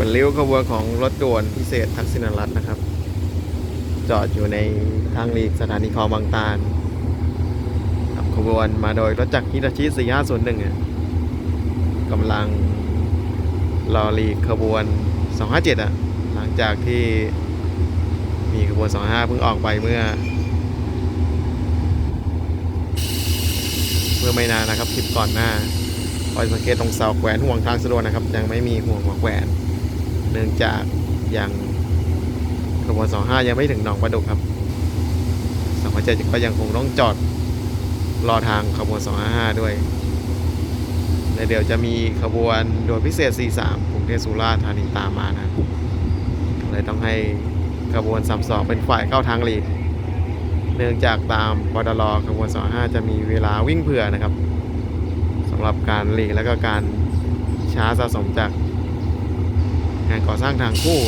เป็นริ้วขบวนของรถด่วนพิเศษทักษิณรัตน์นะครับ จอดอยู่ในทางหลีกสถานีคลองบางตาลขับขบวนมาโดยรถจักรฮิตาชิ4501อะกำลังรอหลีกขบวน 257อะหลังจากที่มีขบวน 25 เพิ่งออกไปเมื่อ เมื่อไม่นานนะครับคลิปก่อนหน้าคอยสังเกตตรงเสาแขวนห่วงทางสะดวกนะครับ ยังไม่มีห่วงหัวแขวน เนื่องจากยังขบวน 25 ยังไม่ถึงหนองประดุกครับ257ก็ยังคงต้องจอดรอทางขบวน 255 ด้วยและเดี๋ยวจะมีขบวนด่วนพิเศษ 43กรุงเทพสุราษฎร์ธานีตามมานะเลยต้องให้ขบวน 32 เป็นฝ่ายเข้าทางหลีกเนื่องจากตามปตลขบวน 25 จะมีเวลาวิ่งเผื่อนะครับสำหรับการหลีกและก็การช้าสะสมจาก งานก่อสร้างทางคู่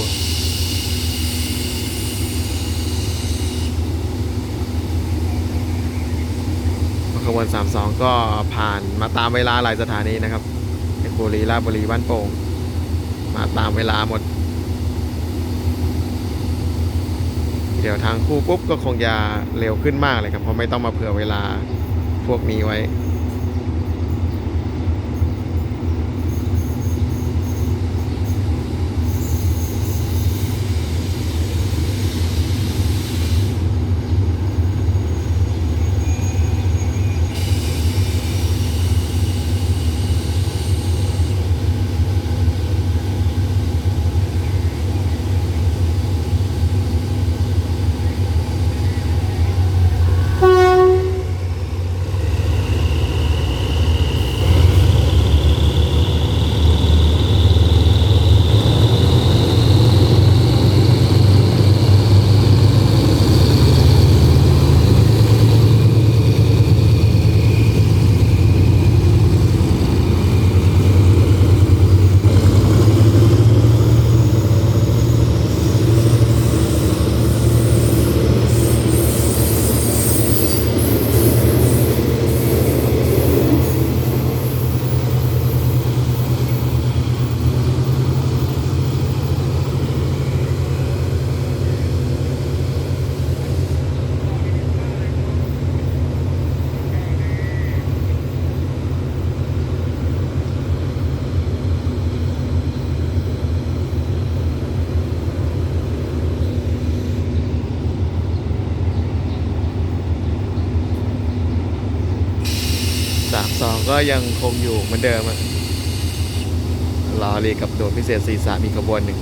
ขบวน 32 ก็ผ่านมาตามเวลาหลายสถานีนะครับเพชรบุรีราชบุรีบ้านโป่ง มาตามเวลาหมด เดี๋ยวทางคู่ปุ๊บก็คงจะเร็วขึ้นมากเลยครับ เพราะไม่ต้องมาเผื่อเวลาพวกนี้ไว้ ก็ยังคงอยู่เหมือนเดิมอะรอเรียกกับโดดพิเศษสีสามีขบวนหนึ่ง